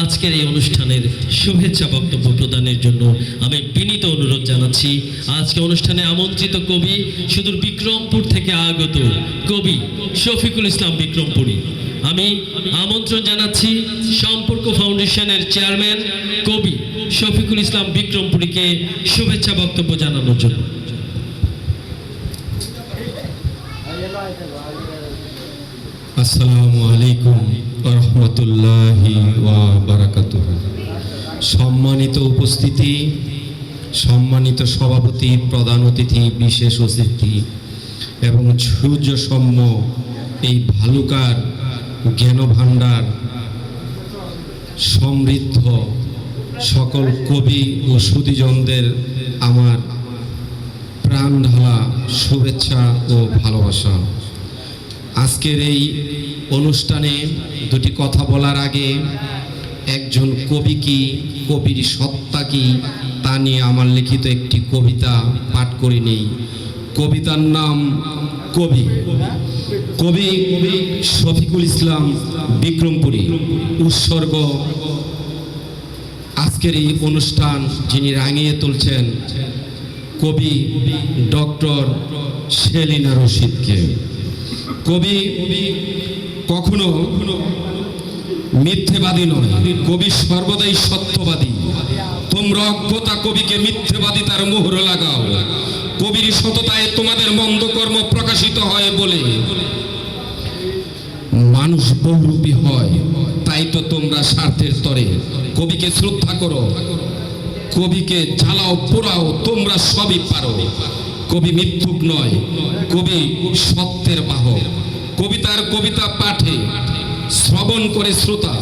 আজকের এই অনুষ্ঠানের শুভেচ্ছা বক্তব্য প্রদানের জন্য আমি বিনীত অনুরোধ জানাচ্ছি। আজকে অনুষ্ঠানে আমন্ত্রিত কবি সুদূর বিক্রমপুর থেকে আগত কবি শফিকুল ইসলাম বিক্রমপুরী। আমি আমন্ত্রণ জানাচ্ছি সম্পর্ক ফাউন্ডেশনের চেয়ারম্যান কবি শফিকুল ইসলাম বিক্রমপুরীকে শুভেচ্ছা বক্তব্য জানানোর জন্য। আসসালামু আলাইকুম। রহমতুল্লাহি সম্মানিত উপস্থিতি, সম্মানিত সভাপতি, প্রধান অতিথি, বিশেষ অতিথি এবং সূর্য সূর্যসম্য এই ভালুকার জ্ঞান ভাণ্ডার সমৃদ্ধ সকল কবি ও সুদীজনদের আমার প্রাণ ঢালা শুভেচ্ছা ও ভালোবাসা। আজকের এই অনুষ্ঠানে দুটি কথা বলার আগে একজন কবি কি, কবির সত্তা কি, তা নিয়ে আমার লিখিত একটি কবিতা পাঠ করে নেই। কবিতার নাম কবি। কবি কবি শফিকুল ইসলাম বিক্রমপুরী, উৎসর্গ। আজকের এই অনুষ্ঠান যিনি রাঙিয়ে তুলছেন, কবি ডক্টর সেলিনা রশিদকে। কবি কখনো মিথ্যেবাদী নয়। কবি সর্বদাই সত্যবাদী। তোমরা অজ্ঞতা কবিকে মিথ্যেবাদী তার মোহর লাগাও। কবির সততায় তোমাদের মন্দ কর্ম প্রকাশিত হয় বলে মানুষ বহুরূপী হয়, তাই তো তোমরা স্বার্থের তরে কবিকে শ্রদ্ধা করো। কবিকে জ্বালাও, পোড়াও, তোমরা সবই পারো। কবি মিথ্যুক নয়, কবি সত্যের বাহক। কবিতার কবিতা পাঠে, শ্রবণ করে শ্রোতা।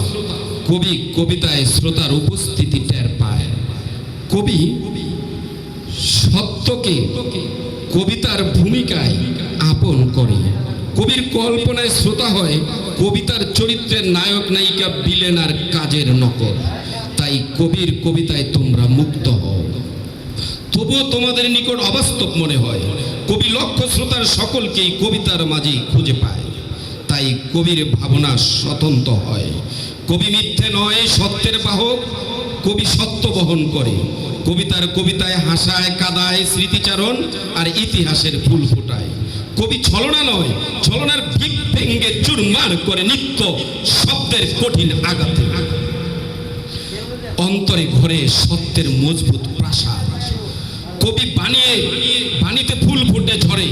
কবি কবিতায় শ্রোতার উপস্থিতি টের পায়। কবি সত্যকে কবিতার ভূমিকায় আপন করে। কবির কল্পনায় শ্রোতা হয়, কবিতার চরিত্রের নায়ক, নায়িকা বিলেন আর কাজের নকল। তাই কবির কবিতায় তোমরা মুক্ত হও। তবুও তোমাদের নিকট অবাস্তব মনে হয়, কবি লক্ষ্য শ্রোতার সকলকেই কবিতার মাঝেই খুঁজে পায়। তাই কবির ভাবনা স্বতন্ত্র হয়। কবি মিথ্যে নয়, সত্যের বাহক। কবি সত্য বহন করে। কবিতার কবিতায় হাসায়, কাদায় স্মৃতিচারণ আর ইতিহাসের ফুল ফোটায়। কবি ছলনা নয়, ছলনার ভিক ভেঙ্গে চুরমার করে নিত্য শব্দের কঠিন আঘাতে। অন্তরে ঘরে সত্যের মজবুত প্রাসাদ। কবি বানিয়ে, বাণীতে ফুল ফুটে ঝরে।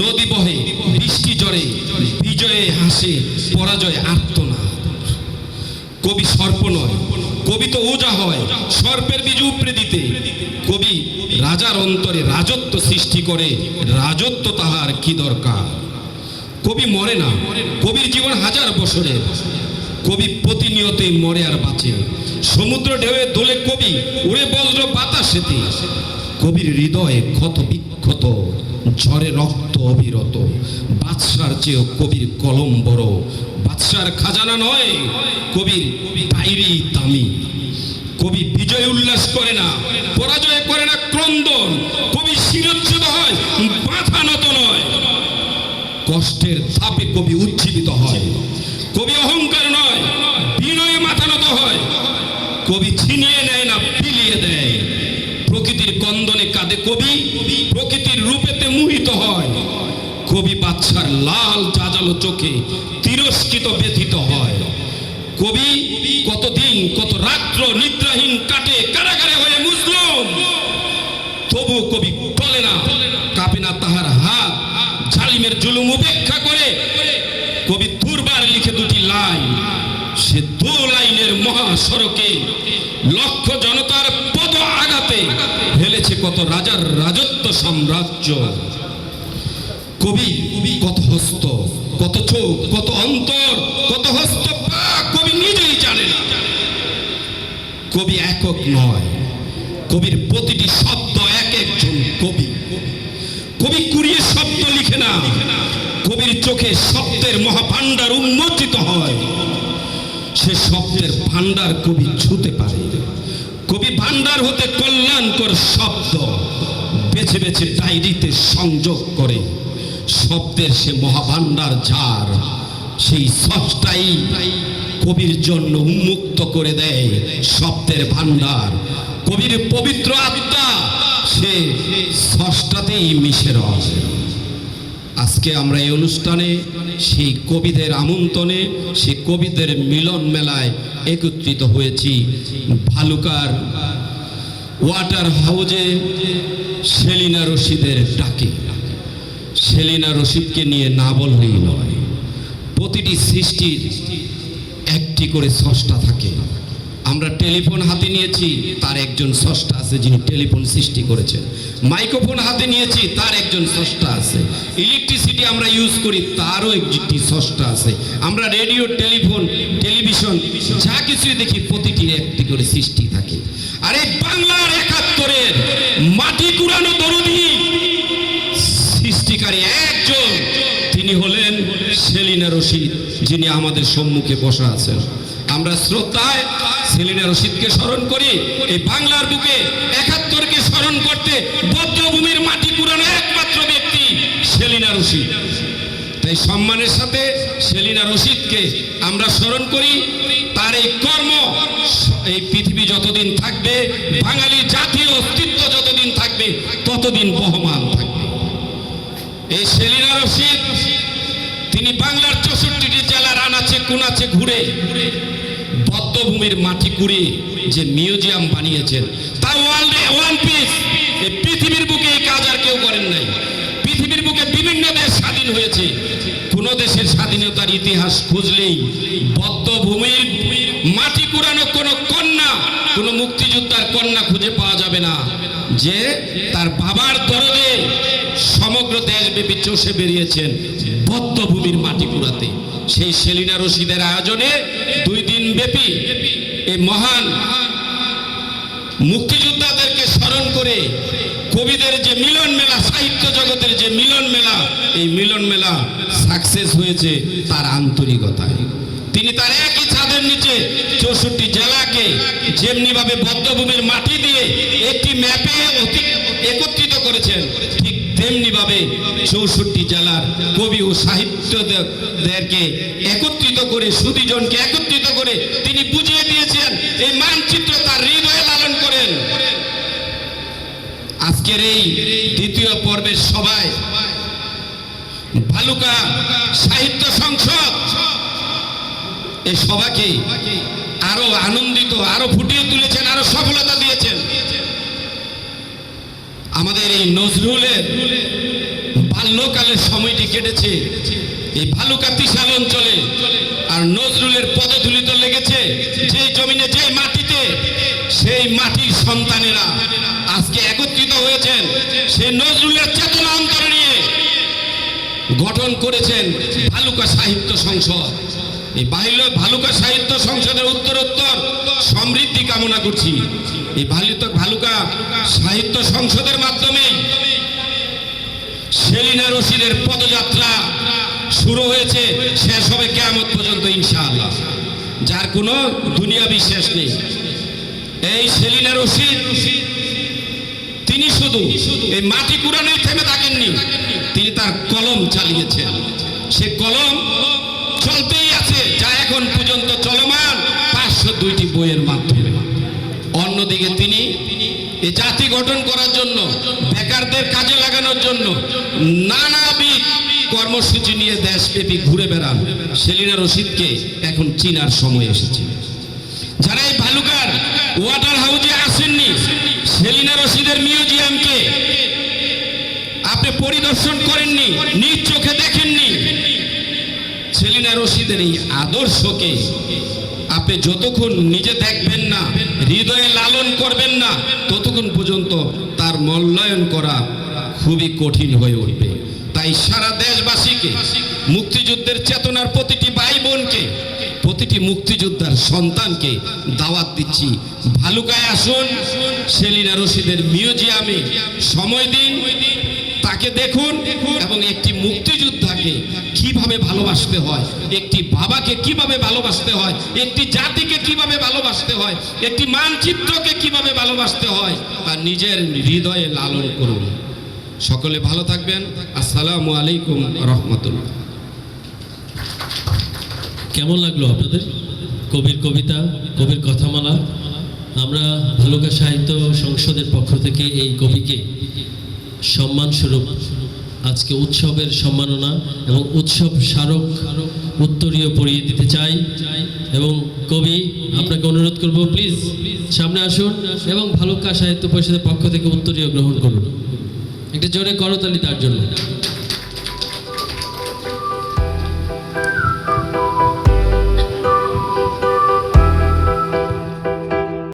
নদী বহে, বৃষ্টি জরে বিজয়ে হাসে পরাজয় আর্তনাদ। কবি সর্প নয়, কবি তো ওজা হয়, সর্পের বীজ উপড়ে দিতে। কবি রাজার অন্তরে রাজত্ব সৃষ্টি করে, রাজত্ব তাহার কি দরকার? কবি মরে না, কবির জীবন হাজার বছরের। কবি প্রতিনিয়তই মরে আর বাঁচে। সমুদ্র ঢেউয়ে দোলে কবি, উড়ে বজ্র বাতাসেতে। কবির হৃদয়ে ক্ষত বিক্ষত, ঝরে রক্ত অবিরত। বাদশার চেয়েও কবির কলম বড়। বাদশার খাজানা নয়, কবির ডায়েরি দামি। কবি বিজয় উল্লাস করে না, পরাজয় করে না ক্রন্দন। কবি শিরচ্ছুত হয় মাথা নত নয়। কষ্টের ধাপে কবি কবি বাচ্চার লাল জাজালো চোখে তিরস্কৃত ব্যথিত হয়। কবি কতদিন, কত রাত্র নিদ্রাহীন কাটে কারাগারে হয়ে মুসলুম তবু কবি টলে না, কাঁপে না তাহার হাত। জালিমের জুলুম উপেক্ষা করে কবি দুর্বার লিখে দুটি লাইন। সে দু লাইনের মহাসড়কে লক্ষ জনতার পদ আঘাতে ফেলেছে কত রাজার রাজত্ব সাম্রাজ্য। কবি, কত হস্ত, কত চোখ, কত অন্তর, কত হস্ত কবি নিজেই জানে না। কবি একক নয়, কবির প্রতিটি শব্দ এক একজন কবি। কবি কুড়িয়ে শব্দ লিখে না, কবির চোখে শব্দের মহাভাণ্ডার উন্মোচিত হয়। সে শব্দের ভান্ডার কবি ছুতে পারে। কবি ভাণ্ডার হতে কল্যাণকর শব্দ বেছে বেছে ডায়েরিতে সংযোগ করে। শব্দের সে মহাভান্ডার ঝাড়, সেই স্রষ্টাই কবির জন্য উন্মুক্ত করে দেয় সপ্তের ভান্ডার কবির পবিত্র আত্মা সে ষষ্ঠাতেই মিশে রয়। আজকে আমরা এই অনুষ্ঠানে সেই কবিদের আমন্ত্রণে, সেই কবিদের মিলন মেলায় একত্রিত হয়েছি। ভালুকার ওয়াটার হাউজে সেলিনা রশিদের ডাকে। সেলিনা রশিদকে নিয়ে না বললেই নয়। প্রতিটি সৃষ্টির একটি করে স্রষ্টা থাকে। আমরা টেলিফোন হাতে নিয়েছি, তার একজন স্রষ্টা আছে যিনি টেলিফোন সৃষ্টি করেছেন। মাইক্রোফোন হাতে নিয়েছি, তার একজন স্রষ্টা আছে। ইলেকট্রিসিটি আমরা ইউজ করি, তারও একটি স্রষ্টা আছে। আমরা রেডিও, টেলিফোন, টেলিভিশন, যা কিছুই দেখি প্রতিটির একটি করে সৃষ্টি থাকে। আর বাংলার একাত্তরের মাটি সৃষ্টিকারী একজন, তিনি হলেন সেলিনা রশিদ, যিনি আমাদের সম্মুখে বসা আছেন। আমরা শ্রদ্ধায় সেলিনা রশিদকে স্মরণ করি, এই বাংলার বুকে একাত্তরকে স্মরণ করতে বদ্ধভূমির মাটি পুরানো একমাত্র ব্যক্তি সেলিনা রশিদ। তাই সম্মানের সাথে সেলিনা রশিদকে আমরা স্মরণ করি, তার এই কর্ম, এই পৃথিবী যতদিন থাকবে, বাঙালি জাতীয় অস্তিত্ব যতদিন থাকবে ততদিন বহমান থাকবে এই সেলিনা রশিদ, তিনি বাংলার চৌষট্টিটি জেলার আনাচে কুনাচে ঘুরে বদ্ধভূমির মাটি কুড়িয়ে যে মিউজিয়াম বানিয়েছেন। তা ওয়ার্ল্ড ওয়ান পিস পৃথিবীর বুকে এই কাজ আর কেউ করেন নাই। পৃথিবীর বুকে বিভিন্ন দেশ স্বাধীন হয়েছে। কোন দেশের স্বাধীনতার ইতিহাস খুঁজলেই বদ্ধভূমির মাটি কুড়ানো কোন কন্যা, কোন মুক্তিযোদ্ধার কন্যা খুঁজে পাওয়া যাবে না। যে তার বাবার দরদে সমগ্র দেশব্যাপী চষে বেরিয়েছেন বদ্ধভূমির মাটি কুড়াতে সেই সেলিনা রশিদের আয়োজনে দুই দিন ব্যাপী এই মহান মুক্তিযোদ্ধাদেরকে স্মরণ করে কবিদের যে মিলন মেলা, সাহিত্য জগতের যে মিলন মেলা, এই মিলন মেলা সাকসেস হয়েছে তার আন্তরিকতায়। তিনি তার একই ছাদের নিচে চৌষট্টি জেলাকে যেমনি ভাবে বদ্ধভূমির মাটি দিয়ে একটি ম্যাপে অতি একত্রিত করেছেন। ঠিক তেমনি ভাবে চৌষট্টি জেলার কবি ও সাহিত্যদেরকে একত্রিত করে, সুদীজনকে একত্রিত করে তিনি বুঝিয়ে দিয়েছেন, এই মানচিত্র তার হৃদয়ে লালন করেন। আজকের এই দ্বিতীয় পর্বের সভায় ভালুকা সাহিত্য সংসদ এই সভাকে আরও আনন্দিত, আরও ফুটিয়ে তুলেছেন, আরও সফলতা দিয়েছেন। আমাদের এই নজরুলের বাল্যকালের সময়টি কেটেছে। এই ভালুকা তিশাল অঞ্চলে আর নজরুলের পদধূলিত লেগেছে যে জমিনে, যে মাটিতে সেই মাটির সন্তানেরা আজকে একত্রিত হয়েছেন। সেই নজরুলের চেতনা অন্তরে নিয়ে গঠন করেছেন ভালুকা সাহিত্য সংসদ। এই বাহিল ভালুকা সাহিত্য সংসদের উত্তরোত্তর সমৃদ্ধি কামনা করছি। এই ভালিত ভালুকা সাহিত্য সংসদের মাধ্যমে সেলিনা রশিদের পদযাত্রা শুরু হয়েছে, শেষ হবে কেমন পর্যন্ত ইনশাআল্লাহ। যার কোনো দুনিয়া বিশ্বাস নেই। এই সেলিনা রশিদ, তিনি শুধু এই মাটি কুড়ানোই থেমে থাকেননি, তিনি তার কলম চালিয়েছেন। সে কলম অন্যদিকে তিনি এই জাতি গঠন করার জন্য, বেকারদের কাজে লাগানোর জন্য নানাবিধ কর্মসূচি নিয়ে দেশব্যাপী ঘুরে বেড়ান সেলিনা রশিদকে এখন চিনার সময় এসেছে। যারা এই ভালুকার ওয়াটার হাউজে আসেননি, সেলিনা রশিদের মিউজিয়ামকে আপনি পরিদর্শন করেননি, নিজ চোখে দেখেননি, সেলিনা রশিদের এই আদর্শকে আপনি যতক্ষণ নিজে দেখবেন না হৃদয়ে লালন করবেন না, ততক্ষণ পর্যন্ত তার মূল্যায়ন করা খুবই কঠিন হয়ে উঠবে। তাই সারা দেশবাসীকে মুক্তিযুদ্ধের চেতনার প্রতিটি ভাই বোনকে প্রতিটি মুক্তিযোদ্ধার সন্তানকে দাওয়াত দিচ্ছি। ভালুকায় আসুন, সেলিনা রশিদের মিউজিয়ামে সময় দিন, তাকে দেখুন এবং একটি মুক্তিযোদ্ধাকে কীভাবে ভালোবাসতে হয়? একটি বাবাকে কীভাবে ভালোবাসতে হয়? একটি জাতিকে কীভাবে ভালোবাসতে হয়? একটি মানচিত্রকে কীভাবে ভালোবাসতে হয়? তা নিজের হৃদয়ে লালন করুন। সকলে ভালো থাকবেন। আসসালামু আলাইকুম রহমতুল্লাহ। কেমন লাগল আপনাদের? কবির কবিতা, কবির কথামালা? আমরা ভালুকা সাহিত্য সংসদের পক্ষ থেকে এই কবিকে সম্মান সম্মানস্বরূপ আজকে উৎসবের সম্মাননা এবং উৎসব স্মারক উত্তরীয় পড়িয়ে দিতে চাই। এবং কবি, আপনাকে অনুরোধ করব, প্লিজ সামনে আসুন এবং ভালুকা সাহিত্য পরিষদের পক্ষ থেকে উত্তরীয় গ্রহণ করুন। একটা জোরে করতালি তার জন্য।